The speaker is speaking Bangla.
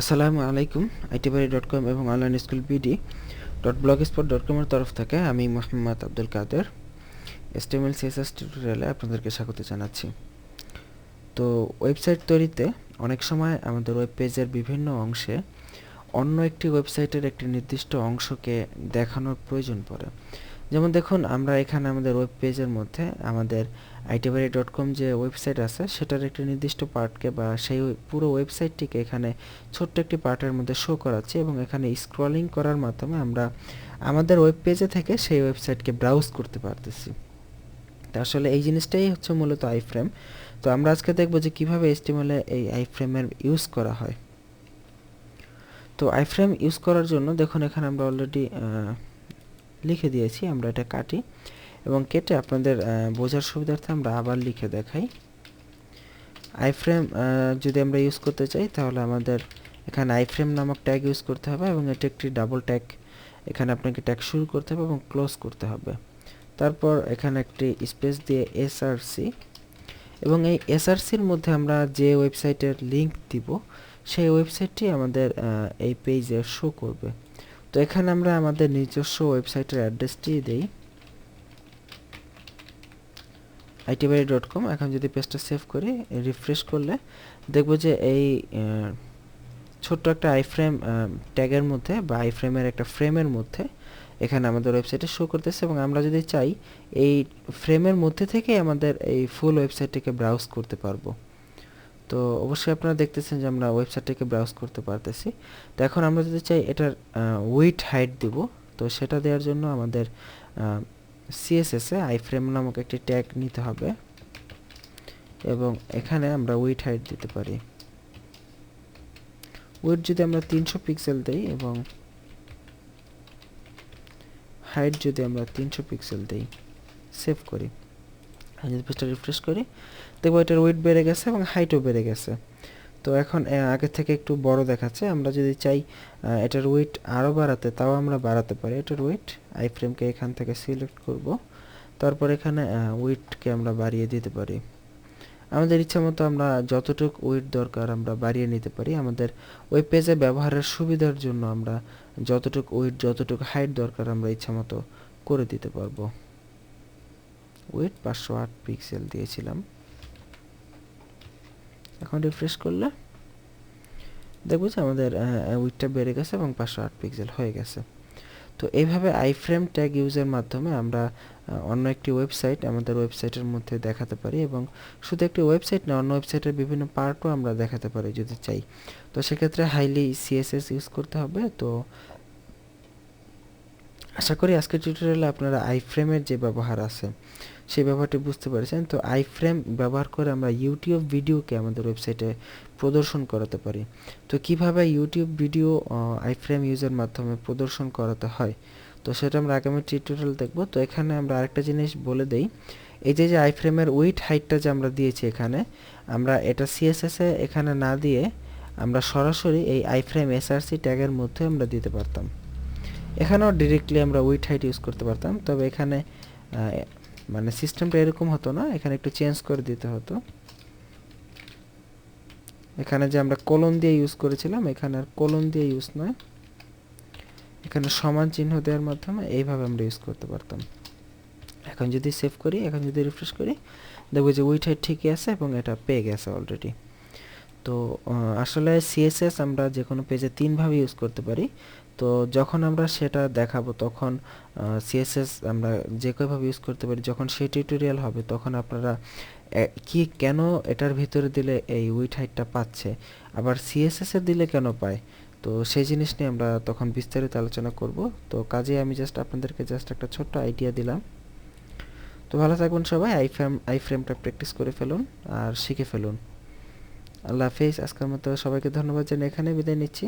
আসসালামু আলাইকুম, আইটিবাড়ি ডট কম এবং online school BD dot blog spot dot কমের তরফ থেকে আমি মোহাম্মদ আব্দুল কাদের এসটিএমএল সিএসএস টিউটোরিয়ালে আপনাদেরকে স্বাগত জানাচ্ছি। তো ওয়েবসাইট তৈরিতে অনেক সময় আমাদের ওয়েব পেজের বিভিন্ন অংশে অন্য একটি ওয়েবসাইটের একটি নির্দিষ্ট অংশকে দেখানোর প্রয়োজন পড়ে। যেমন দেখুন, আমরা এখানে আমাদের ওয়েব পেজের মধ্যে আমাদের আইটিবাড়ি ডট কম যে ওয়েবসাইট আছে, সেটার একটি নির্দিষ্ট পার্টকে বা সেই পুরো ওয়েবসাইটটিকে এখানে ছোট্ট একটি পার্টের মধ্যে শো করাচ্ছি এবং এখানে স্ক্রলিং করার মাধ্যমে আমরা আমাদের ওয়েব পেজে থেকে সেই ওয়েবসাইটকে ব্রাউজ করতে পারতেছি। তো আসলে এই জিনিসটাই হচ্ছে মূলত আইফ্রেম তো আমরা আজকে দেখব যে কীভাবে এস্টিমেলে এই আইফ্রেমের ইউজ করা হয়। তো আইফ্রেম ইউজ করার জন্য দেখুন, এখানে আমরা অলরেডি লিখে দিয়েছি, আমরা এটা কাটি এবং কেটে আপনাদের বোঝার সুবিধার্থে আমরা আবার লিখে দেখাই। আইফ্রেম যদি আমরা ইউজ করতে চাই, তাহলে আমাদের এখানে আইফ্রেম নামক ট্যাগ ইউজ করতে হবে এবং এটি একটি ডাবল ট্যাগ এখানে আপনাকে ট্যাগ শুরু করতে হবে এবং ক্লোজ করতে হবে। তারপর এখানে একটি স্পেস দিয়ে এসআরসি এবং এই এসআরসির মধ্যে আমরা যে ওয়েবসাইটের লিংক দিব, সেই ওয়েবসাইটটি আমাদের এই পেজে শো করবে। তো এখানে আমরা আমাদের নিজস্ব ওয়েবসাইটের অ্যাড্রেসটি দেই আইটিবাড়ি ডট কম এখন যদি পেজটা সেভ করি রিফ্রেশ করলে দেখব যে এই ছোট্ট একটা আইফ্রেম ট্যাগের মধ্যে বা আইফ্রেমের একটা ফ্রেমের মধ্যে এখানে আমাদের ওয়েবসাইটে শো করতেছে এবং আমরা যদি চাই এই ফ্রেমের মধ্যে থেকে আমাদের এই ফুল ওয়েবসাইটটিকে ব্রাউজ করতে পারব। তো অবশ্যই আপনারা দেখতেছেন যে আমরা ওয়েবসাইটটিকে ব্রাউজ করতে পারতেছি। তো এখন আমরা যদি চাই এটার উইথ হাইট দিব, তো সেটা দেওয়ার জন্য আমাদের সিএসএসে আইফ্রেম নামক একটি ট্যাগ নিতে হবে। এবং এখানে আমরা উইথ হাইট দিতে পারি। উইথ যদি আমরা তিনশো পিক্সেল দেই এবং হাইট যদি আমরা তিনশো পিক্সেল দেই সেভ করি। যদি পেজটা রিফ্রেশ করি, দেখব এটার ওয়েট বেড়ে গেছে এবং হাইটও বেড়ে গেছে। তো এখন আগে থেকে একটু বড় দেখাচ্ছে। আমরা যদি চাই এটার ওয়েট আরও বাড়াতে, তাও আমরা বাড়াতে পারি। এটার ওয়েট আই ফ্রেমকে এখান থেকে সিলেক্ট করব। তারপর এখানে ওয়েটকে আমরা বাড়িয়ে দিতে পারি। আমাদের ইচ্ছা মতো আমরা যতটুকু ওয়েট দরকার আমরা বাড়িয়ে নিতে পারি। আমাদের ওই পেজে ব্যবহারের সুবিধার জন্য আমরা যতটুকু ওয়েট যতটুকু হাইট দরকার আমরা ইচ্ছা মতো করে দিতে পারব। ওয়েট পাঁচশো আট পিক্সেল দিয়েছিলাম। এখন রিফ্রেশ করলে দেখব যে আমাদের উইটটা বেড়ে গেছে এবং পাঁচশো আট পিক্সেল হয়ে গেছে। তো এইভাবে আইফ্রেম ট্যাগ ইউজের মাধ্যমে আমরা অন্য একটি ওয়েবসাইট আমাদের ওয়েবসাইটের মধ্যে দেখাতে পারি এবং শুধু একটি ওয়েবসাইট না, অন্য ওয়েবসাইটের বিভিন্ন পার্টও আমরা দেখাতে পারি যদি চাই। তো সেক্ষেত্রে হাইলি সিএসএস ইউজ করতে হবে। তো আশা করি আজকের টিউটোরিয়ালে আপনারা আইফ্রেমের যে ব্যবহার আছে, সেই ব্যবহারটি বুঝতে পেরেছেন। তো আইফ্রেম ব্যবহার করে আমরা ইউটিউব ভিডিওকে আমাদের ওয়েবসাইটে প্রদর্শন করাতে পারি। তো কীভাবে ইউটিউব ভিডিও আইফ্রেম ইউজের মাধ্যমে প্রদর্শন করাতে হয়? তো সেটা আমরা আগামী টিউটোরিয়াল দেখব। তো এখানে আমরা আরেকটা জিনিস বলে দেই। এই যে যে আইফ্রেমের উইথ হাইটটা যে আমরা দিয়েছি এখানে, আমরা এটা সিএসএসে এখানে না দিয়ে আমরা সরাসরি এই আইফ্রেম এসআরসি ট্যাগের মধ্যে আমরা দিতে পারতাম। এখানেও ডিরেক্টলি আমরা উইথ হাইট ইউজ করতে পারতাম, তবে এখানে মানে সিস্টেমটা এরকম হতো না, এখানে একটু চেঞ্জ করে দিতে হতো। এখানে যে আমরা কলম দিয়ে ইউজ করেছিলাম, এখানে আর কলম দিয়ে ইউজ নয়। এখানে সমান চিহ্ন দেওয়ার মাধ্যমে এইভাবে আমরা ইউজ করতে পারতাম। এখন যদি সেভ করি, এখন যদি রিফ্রেশ করি, দেখব যে উইথ হাইট ঠিকই আছে এবং এটা পেয়ে গেছে অলরেডি তো আসলে সিএসএস আমরা যে কোনো পেজে তিনভাবে ইউজ করতে পারি। তো যখন আমরা সেটা দেখাবো, তখন সিএসএস আমরা যে কোনোভাবে ইউজ করতে পারি, যখন সেই টিউটোরিয়াল হবে, তখন আপনারা কি, কেন এটার ভিতরে দিলে এই উইট হাইটটা পাচ্ছে? আবার সিএসএস দিলে কেন পায়? তো সেই জিনিস নিয়ে আমরা তখন বিস্তারিত আলোচনা করব। তো কাজে আমি জাস্ট আপনাদেরকে জাস্ট একটা ছোট্ট আইডিয়া দিলাম। তো ভালো থাকবেন সবাই আই ফ্রেম আই ফ্রেমটা প্র্যাকটিস করে ফেলুন আর শিখে ফেলুন। আল্লাহ হাফিজ, আজকের মতো সবাইকে ধন্যবাদ জানিয়ে এখানে বিদায় নিচ্ছি।